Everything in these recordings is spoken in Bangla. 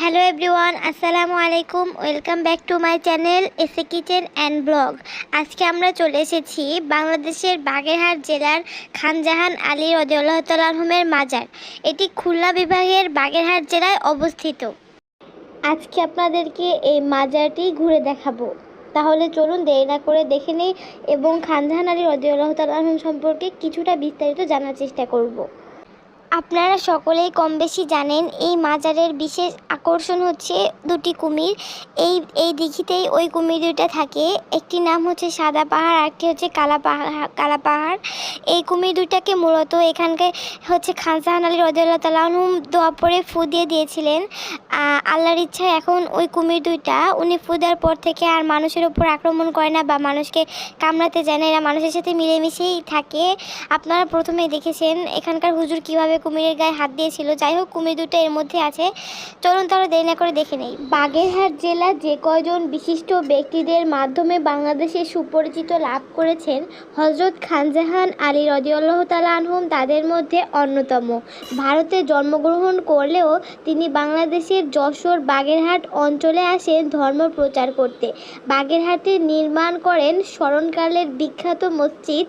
হ্যালো এভরিওয়ান আসসালামু আলাইকুম welcome back to my channel এসে কিচেন অ্যান্ড ব্লগ আজকে আমরা চলে এসেছি বাংলাদেশের বাগেরহাট জেলার খানজাহান আলী রদিউল্লাহ তালাহমের মাজার। এটি খুলনা বিভাগের বাগেরহাট জেলায় অবস্থিত। আজকে আপনাদেরকে এই মাজারটি ঘুরে দেখাবো। তাহলে চলুন দেরি না করে দেখে নিই এবং খানজাহান আলী রদিউল্লাহ তালাহম সম্পর্কে কিছুটা বিস্তারিত জানার চেষ্টা করব। আপনারা সকলেই কম বেশি জানেন, এই মাজারের বিশেষ আকর্ষণ হচ্ছে দুটি কুমির। এই এই দিঘিতেই ওই কুমির দুইটা থাকে। একটি নাম হচ্ছে সাদা পাহাড় আর একটি হচ্ছে কালা পাহাড় কালা পাহাড়। এই কুমির দুইটাকে মূলত এখানকার হচ্ছে খানসাহান আলী রদিউল্লাহ তালাহম দোয়া পরে ফু দিয়ে দিয়েছিলেন। আল্লাহর ইচ্ছায় এখন ওই কুমির দুইটা, উনি ফু দেওয়ার পর থেকে আর মানুষের উপর আক্রমণ করে না বা মানুষকে কামড়াতে যায় না। এরা মানুষের সাথে মিলেমিশেই থাকে। আপনারা প্রথমেই দেখেছেন এখানকার হুজুর কীভাবে কুমিরের গায়ে হাত দিয়েছিল। যাই হোক, কুমির দুটো এর মধ্যে আছে। চলুন তাহলে দেরি না করে দেখে নেই। বাগেরহাট জেলা যে কয়জন বিশিষ্ট ব্যক্তিদের মাধ্যমে বাংলাদেশে সুপরিচিত লাভ করেছেন হজরত খানজাহান আলী রদিউল্লাহ তালা আনহুম, তাদের মধ্যে অন্যতম। ভারতে জন্মগ্রহণ করলেও তিনি বাংলাদেশের যশোর বাগেরহাট অঞ্চলে আসেন ধর্ম প্রচার করতে। বাগেরহাটে নির্মাণ করেন স্মরণকালের বিখ্যাত মসজিদ,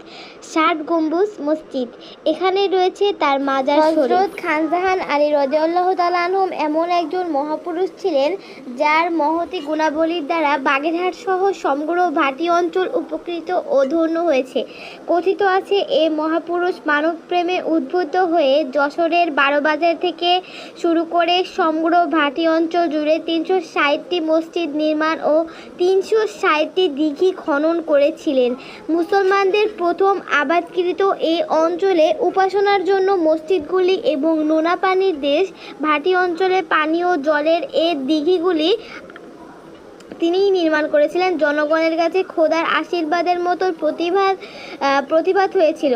ষাট গম্বুজ মসজিদ। এখানে রয়েছে তার মাজার হজরত খানজাহান আলী রদিউল্লাহ তালানহম এমন একজন মহাপুরুষ ছিলেন যার মহতি গুণাবলীর দ্বারা বাগেরহাট সহ সমগ্র ভাটি অঞ্চল উপকৃত ও ধন্য হয়েছে। কথিত আছে এ মহাপুরুষ মানব প্রেমে উদ্বুদ্ধ হয়ে যশোরের বারোবাজার থেকে শুরু করে সমগ্র ভাটি অঞ্চল জুড়ে তিনশো ষাটটি মসজিদ নির্মাণ ও তিনশো ষাটটি দিঘি খনন করেছিলেন। মুসলমানদের প্রথম আবাদকৃত এই অঞ্চলে উপাসনার জন্য মসজিদগুলি এবং নোনা পানির দেশ ভাটি অঞ্চলে পানীয় জলের এ দিঘিগুলি তিনিই নির্মাণ করেছিলেন। জনগণের কাছে খোদার আশীর্বাদের মতো প্রতিভাত প্রতিভাত হয়েছিল।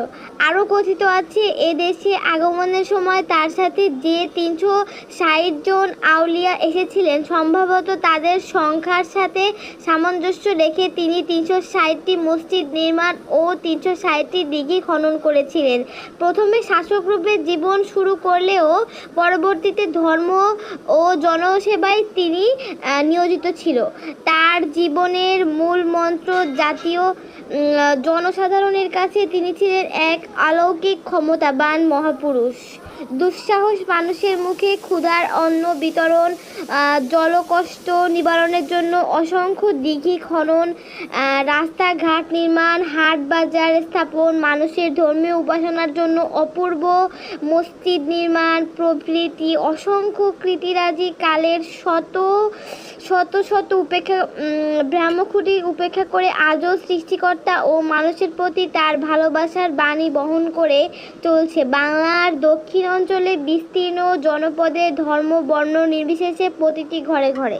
আরও কথিত আছে, এ দেশে আগমনের সময় তার সাথে যে তিনশো ষাট জন আউলিয়া এসেছিলেন, সম্ভবত তাদের সংখ্যার সাথে সামঞ্জস্য রেখে তিনি তিনশো ষাটটি মসজিদ নির্মাণ ও তিনশো ষাটটি দিঘি খনন করেছিলেন। প্রথমে শাসক রূপে জীবন শুরু করলেও পরবর্তীতে ধর্ম ও জনসেবায় তিনি নিয়োজিত ছিল। তার জীবনের মূল মন্ত্র জাতীয় জনসাধারণের কাছে তিনি ছিলেন এক অলৌকিক ক্ষমতাবান মহাপুরুষ। দুঃসাহস মানুষের মুখে ক্ষুধার অন্ন বিতরণ জলকষ্ট নিবারণের জন্য অসংখ্য দিঘি খনন রাস্তাঘাট নির্মাণ, হাট বাজার স্থাপন, মানুষের ধর্মীয় উপাসনার জন্য অপূর্ব মসজিদ নির্মাণ, প্রভৃতি অসংখ্য কৃতিরাজি কালের শত শত শত উপেক্ষা উম, ব্রাহ্মকুটি উপেক্ষা করে আজও সৃষ্টিকর্তা ও মানুষের প্রতি তার ভালোবাসার বাণী বহন করে চলছে। বাংলার দক্ষিণ অঞ্চলে বিস্তীর্ণ জনপদে ধর্ম বর্ণ নির্বিশেষে প্রতিটি ঘরে ঘরে।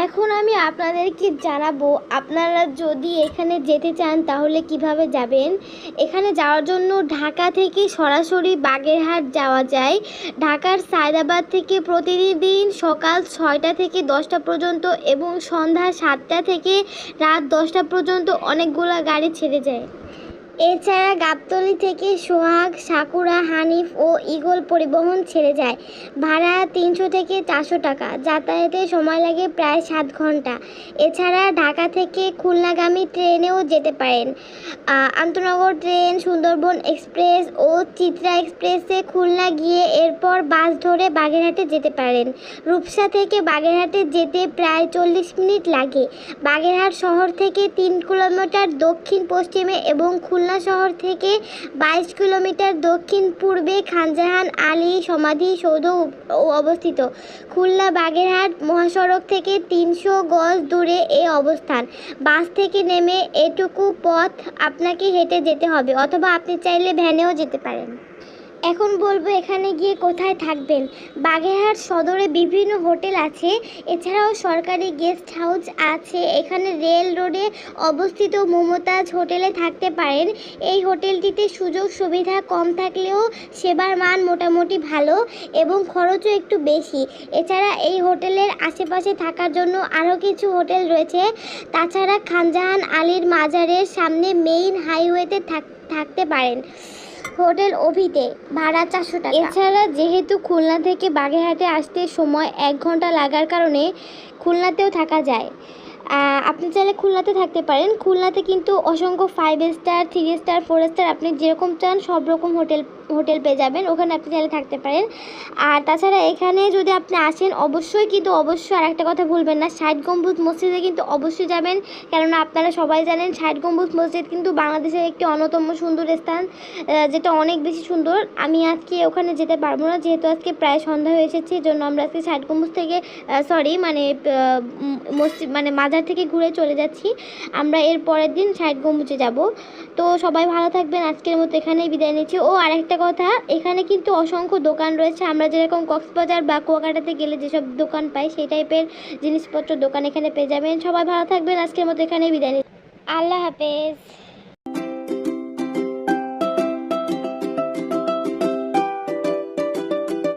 এখন আমি আপনাদেরকে জানাব, আপনারা যদি এখানে যেতে চান তাহলে কীভাবে যাবেন? এখানে যাওয়ার জন্য ঢাকা থেকে সরাসরি বাগেরহাট যাওয়া যায়। ঢাকার সায়দাবাদ থেকে প্রতিদিন সকাল ছয়টা থেকে দশটা পর্যন্ত এবং সন্ধ্যা সাতটা থেকে রাত দশটা পর্যন্ত অনেকগুলো গাড়ি ছেড়ে যায়। এছাড়া গাবতলী থেকে সোহাগ, সাকুরা, হানিফ ও ইগল পরিবহন ছেড়ে যায়। ভাড়া তিনশো থেকে চারশো টাকা। যাতায়াতে সময় লাগে প্রায় সাত ঘণ্টা। এছাড়া ঢাকা থেকে খুলনাগামী ট্রেনেও যেতে পারেন। আন্তনগর ট্রেন, সুন্দরবন এক্সপ্রেস ও চিত্রা এক্সপ্রেসে খুলনা গিয়ে এরপর বাস ধরে বাগেরহাটে যেতে পারেন। রূপসা থেকে বাগেরহাটে যেতে প্রায় চল্লিশ মিনিট লাগে। বাগেরহাট শহর থেকে তিন কিলোমিটার দক্ষিণ পশ্চিমে এবং শহর থেকে বাইশ কিলোমিটার দক্ষিণ পূর্বে খানজাহান আলী সমাধি সৌধ অবস্থিত। খুলনা বাগেরহাট মহাসড়ক থেকে তিনশো গজ দূরে এ অবস্থান। বাস থেকে নেমে এটুকু পথ আপনাকে হেঁটে যেতে হবে, অথবা আপনি চাইলে ভ্যানেও যেতে পারেন। এখন বলব এখানে গিয়ে কোথায় থাকবেন? বাগেরহাট সদরে বিভিন্ন হোটেল আছে, এছাড়াও সরকারি গেস্ট হাউস আছে, এখানে রেল রোডে অবস্থিত মমতাজ হোটেলে থাকতে পারেন। এই হোটেলটিতে সুযোগ সুবিধা কম থাকলেও সেবার মান মোটামুটি ভালো এবং খরচও একটু বেশি। এছাড়া এই হোটেলের আশেপাশে থাকার জন্য আরও কিছু হোটেল রয়েছে। তাছাড়া খানজাহান আলীর মাজারের সামনে মেইন হাইওয়েতে থাক, থাকতে পারেন। হোটেল অভিতে, ভাড়া চারশো টাকা। এছাড়া যেহেতু খুলনা থেকে বাগেরহাটে আসতে সময় এক ঘণ্টা লাগার কারণে খুলনাতেও থাকা যায়। আপনি চাইলে খুলনাতে থাকতে পারেন। খুলনাতে কিন্তু অসংখ্য five star three star four star আপনি যেরকম চান সব রকম হোটেল হোটেল পেয়ে যাবেন, ওখানে আপনি চাইলে থাকতে পারেন। আর তাছাড়া এখানে যদি আপনি আসেন, অবশ্যই কিন্তু অবশ্যই আর একটা কথা ভুলবেন না, ষাট গম্বুজ মসজিদে কিন্তু অবশ্যই যাবেন। কেননা আপনারা সবাই জানেন, ষাট গম্বুজ মসজিদ কিন্তু বাংলাদেশের একটি অন্যতম সুন্দর স্থান যেটা অনেক বেশি সুন্দর। আমি আজকে ওখানে যেতে পারব না, যেহেতু আজকে প্রায় সন্ধ্যা হয়ে এসেছে জন্য আমরা আজকে ষাট গম্বুজ থেকে সরি মানে মসজিদ মানে মাজার থেকে ঘুরে চলে যাচ্ছি। আমরা এর পরের দিন ষাট গম্বুজে যাব। তো সবাই ভালো থাকবেন, আজকের মতো এখানেই বিদায় নিচ্ছি। ও, আরেকটা কথা, এখানে কিন্তু অসংখ্য দোকান রয়েছে। আমরা যেরকম কক্সবাজার বা কুয়াকাটাতে গেলে যেসব দোকান পাই, সেই টাইপের জিনিসপত্র দোকান এখানে পেয়ে যাবেন। সবাই ভালো থাকবেন। আজকের মতো এখানে বিদায় নিচ্ছি। আল্লাহ হাফেজ।